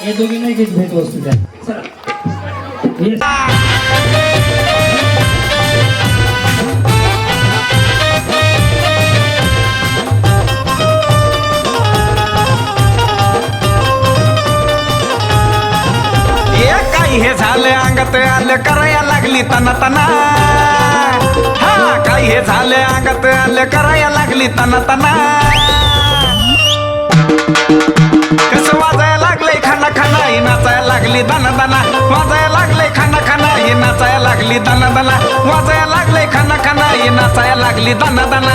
हे दोघी नाही घेत भेट वस्तू द्या. चला. हे झालं अंगात आलं करायला लागली तना तना हा काही हे झालं अंगात आलं करायला लागली तना तना कस वाजायला लागलंय खाना खाना ही नाचायला लागली दाना दाना वाजायला लागलंय खाना खाना ही नाचायला लागली दाना दाना वाजायला लागलंय खाना खाना ही नाचायला लागली दाना दाना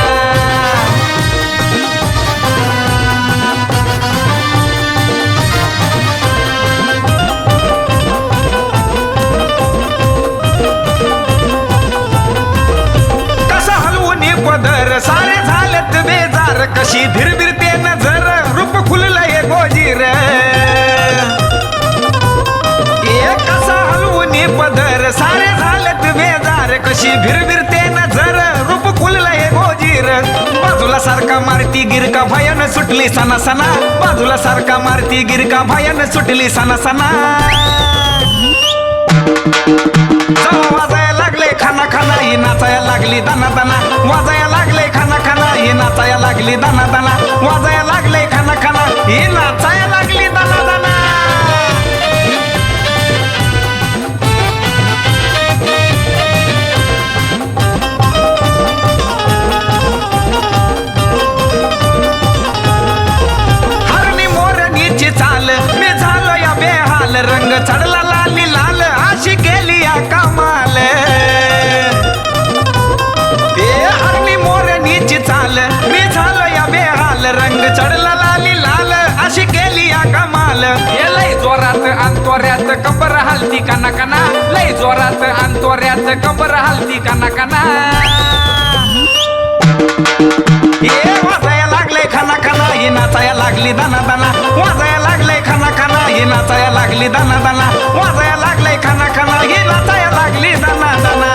भिरभिरते नजर रूप खुललंय गोजीर. बाजूला सारखा मारती गिरका भयान सुटली सना सना बाजूला सारखा मारती गिरका भयान सुटली सना सना वाजायला लागले खाना खाना ही नाचायला लागली दाना दाना वाजायला लागले खाना खाना ही नाचायला लागली दाना दाना वाजायला लागले खाना खाना ही ना हलती काना काना लय जोरात अंतोऱ्यात कंबर हलती काना काना. ए वाजाया लागले खाना खाना ही नाचाया लागली दाना दाना. वाजाया लागले खाना खाना ही नाचाया लागली दाना दाना. वाजाया लागले खाना खाना ही नाचाया लागली दाना दाना.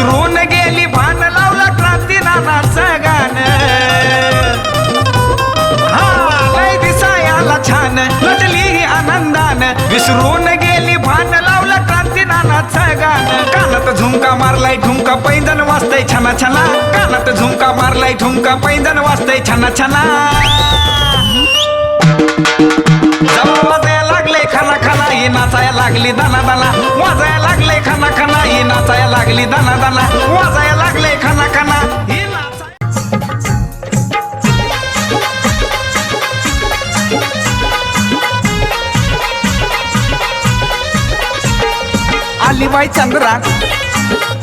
विसरून गेली भान लावला क्रांती नानाचं गाण. हा दिसायाला छान लटली ही आनंदान. विसरून गेली भान लावला क्रांती नानाचं गाण. कानात झुमका मारलाय ठुमका पैंजण वाजतय छाना छाना. कानात झुमका मारलाय ठुमका पैंजण वाजतय छाना छाना. ही नाचायला लागली दाना दाना. वाजायला लागले खाना खाना. ही नाचायला लागली दाना दाना. वाजायला लागले खाना खाना. ही आलीबाई चंद्रा.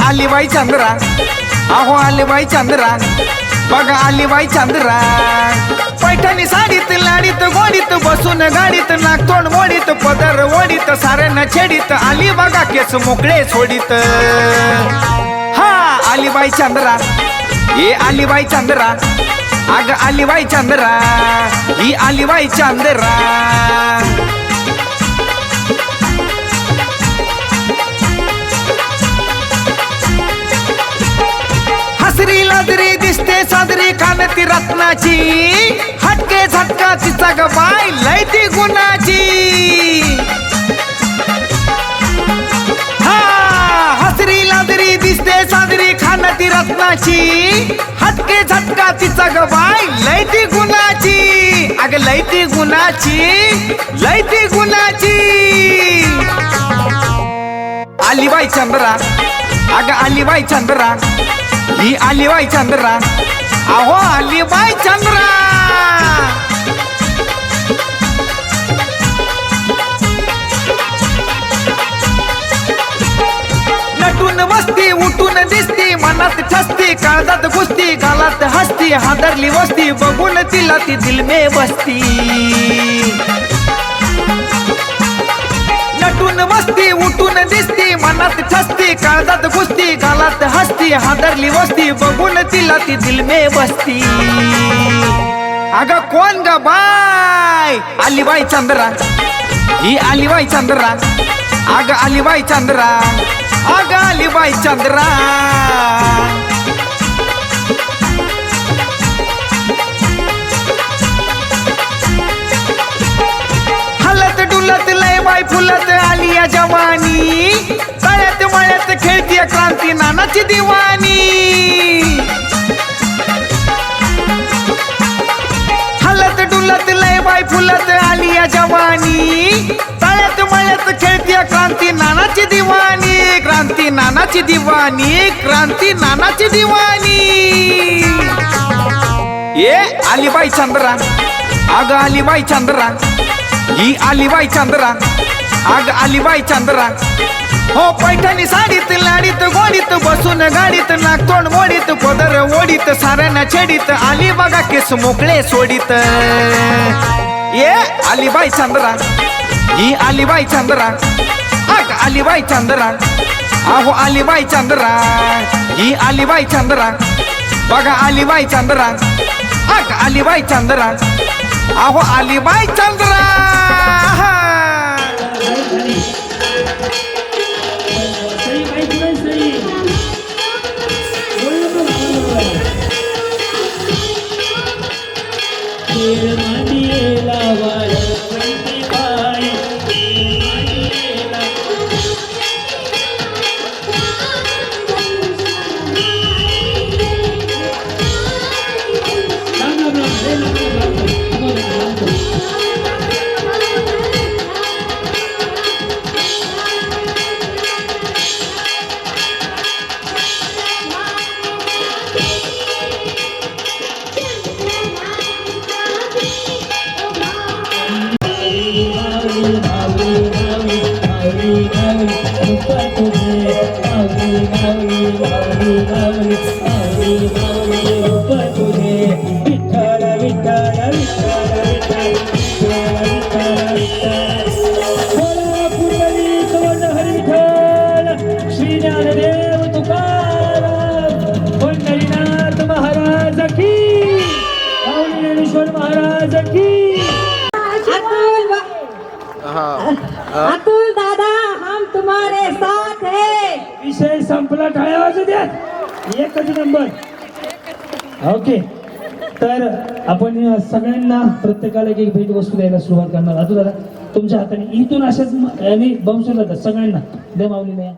आलीबाई चंद्रा. अहो आलीबाई चंद्रा. बघा आलीबाई चंद्रा. पैठणी साडीत लाडीत गोडीत बसून गाडीत नागतोंड मोडीत पदर ओढीत साऱ्यांना छेडीत आली बघा केस मोकळे सोडीत. हा आलीबाई चंद्रा. ए आलीबाई चंद्रा. अग आलीबाई चंद्रा. ही आलीबाई चंद्रा. लाजरी दिसते सादरी रत्नाची. हटके झटका तिचा गबाय लय ती गुणाची. हा हसरी लाजरी दिसते सादरी खानती रत्नाची. हटके झटका तिचा गबाय लय ती गुणाची. अग लय ती गुणाची लय ती गुणाची. आलीबाई चंद्रा. अग आलीबाई चंद्रा. ही आलीबाई चंद्रा. अहो आलीबाई चंद्रा. नटून बसती उठून दिसती मनात ठसती काळजात घुसती गालात हसती हादरली वस्ती बघून तिला ती दिल मे बसती. नटून मस्ती उठून दिसती मनात ठसती काळजात घुसती गालात हसती हादरली वस्ती बघून तिला ती दिल मे बसती. अग कोण ग बाय? अलिबाई चंद्रा. ही अलिबाई चंद्रा. अग अलिबाई चंद्रा. अग अलिबाई चंद्रा. तळ्यात खेळतीय क्रांती नानाची दिवाणी. हलत डुलत लय बाय फुलत आली या जवानी. तळ्यात मळ्यात खेळतीय क्रांती नानाची दिवाणी. क्रांती नानाची दिवाणी क्रांती नानाची दिवाणी. ए अलीबाई चंद्रा. अग अलीबाई चंद्रा. ही अलिबाई चंद्रा. अग अलीबाई चंद्रा. हो पैठणी साडीत लाडीत गोडीत बसून गाडीत नागतोंड मोडीत पदर ओढीत साऱ्यांना छेडीत आली बघा केस मोकळे सोडीत. ये अलिबाई चंद्रा ही अलिबाई चंद्रा अग अलिबाई चंद्रा अहो अलिबाई चंद्रा ही अलिबाई चंद्रा बघा अलिबाई चंद्रा अग अलिबाई चंद्रा अहो अलिबाई चंद्रा Thank you. विषय संपला टाळ्या वाजू द्या एकच नंबर. ओके. तर आपण सगळ्यांना प्रत्येकाला एक भेट वस्तू द्यायला सुरुवात करणार. अतुल दादा तुमच्या हाताने इथून अशाच म- याने सगळ्यांना. दे सगळ्यांना नाही